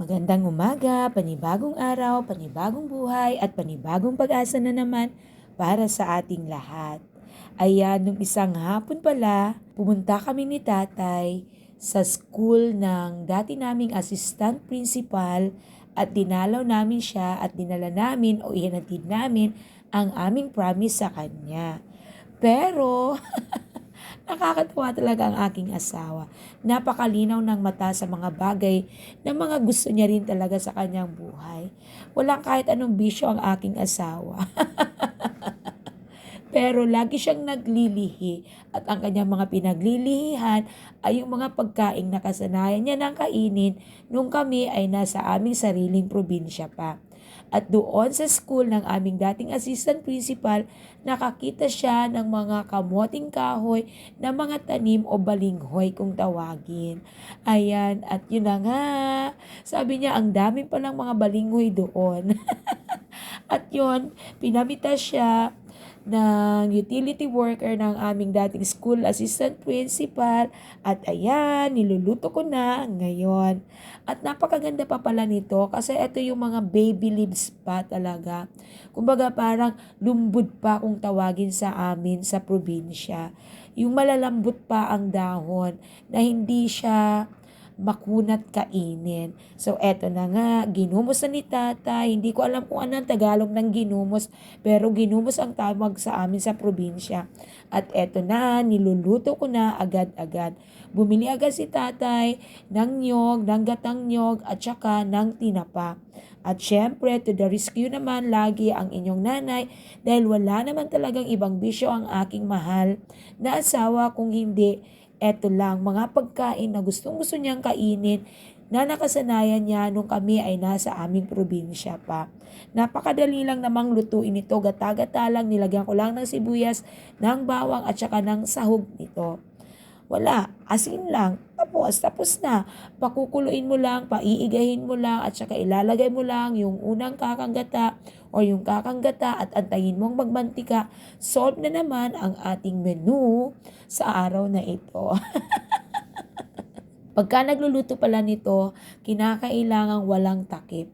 Magandang umaga, panibagong araw, panibagong buhay at panibagong pag-asa na naman para sa ating lahat. Ayan, nung isang hapon pala, pumunta kami ni tatay sa school ng dati naming assistant principal at dinalaw namin siya at dinala namin o ihanatid namin ang aming promise sa kanya. Pero, Nakakatawa talaga ang aking asawa. Napakalinaw ng mata sa mga bagay na mga gusto niya rin talaga sa kanyang buhay. Walang kahit anong bisyo ang aking asawa. Pero lagi siyang naglilihi at ang kanyang mga pinaglilihihan ay yung mga pagkaing nakasanayan niya ng kainin nung kami ay nasa aming sariling probinsya pa. At doon sa school ng aming dating assistant principal, nakakita siya ng mga kamoting kahoy na mga tanim o balinghoy kung tawagin. Ayan, at yun na nga. Sabi niya, ang dami palang mga balinghoy doon. at yun, pinamita siya ng utility worker ng aming dating school assistant principal at ayan, niluluto ko na ngayon. At napakaganda pa pala nito kasi ito yung mga baby leaves pa talaga. Kumbaga parang lumbud pa kung tawagin sa amin sa probinsya. Yung malalambot pa ang dahon na hindi siya makunat kainin. So, eto na nga, ginumos na ni tata. Hindi ko alam kung ano ang Tagalog ng ginumos, pero ginumos ang tawag sa amin sa probinsya. At eto na, niluluto ko na agad-agad. Bumili agad si tatay ng nyog, ng gatang nyog, at saka ng tinapa. At syempre, to the rescue naman lagi ang inyong nanay dahil wala naman talagang ibang bisyo ang aking mahal na asawa kung hindi eto lang, mga pagkain na gustong gusto niyang kainin na nakasanayan niya nung kami ay nasa aming probinsya pa. Napakadali lang namang lutuin ito, gata-gata lang, nilagyan ko lang ng sibuyas, ng bawang at saka ng sahog nito. Wala, asin lang, tapos, tapos na. Pakukuluin mo lang, paiigahin mo lang, at saka ilalagay mo lang yung unang kakanggata o yung kakanggata at antayin mong magmantika. Solve na naman ang ating menu sa araw na ito. Pagka nagluluto pala nito, kinakailangang walang takip.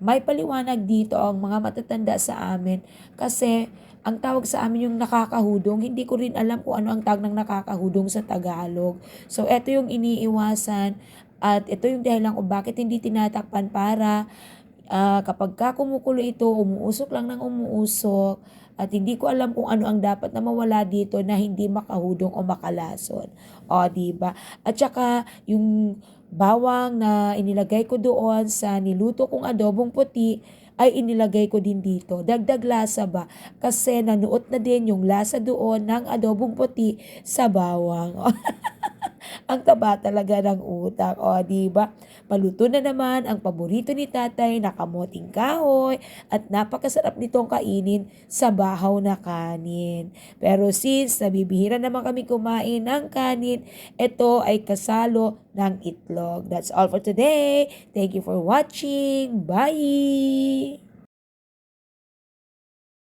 May paliwanag dito ang mga matatanda sa amin kasi ang tawag sa amin yung nakakahudong. Hindi ko rin alam kung ano ang tawag ng nakakahudong sa Tagalog. So, ito yung iniiwasan at ito yung dahilan kung bakit hindi tinatakpan para uh, kapag ka kumukulo ito, umuusok lang ng umuusok at hindi ko alam kung ano ang dapat na mawala dito na hindi makahudong o makalason. O, di ba? At saka, yung bawang na inilagay ko doon sa niluto kong adobong puti, ay inilagay ko din dito. Dagdag lasa ba? Kasi nanuot na din yung lasa doon ng adobong puti sa bawang. ang taba talaga ng utak. O, di ba? Paluto na naman ang paborito ni tatay na kamoting kahoy at napakasarap nitong kainin sa bahaw na kanin. Pero since nabibihira naman kami kumain ng kanin, ito ay kasalo ng itlog. That's all for today. Thank you for watching. Bye!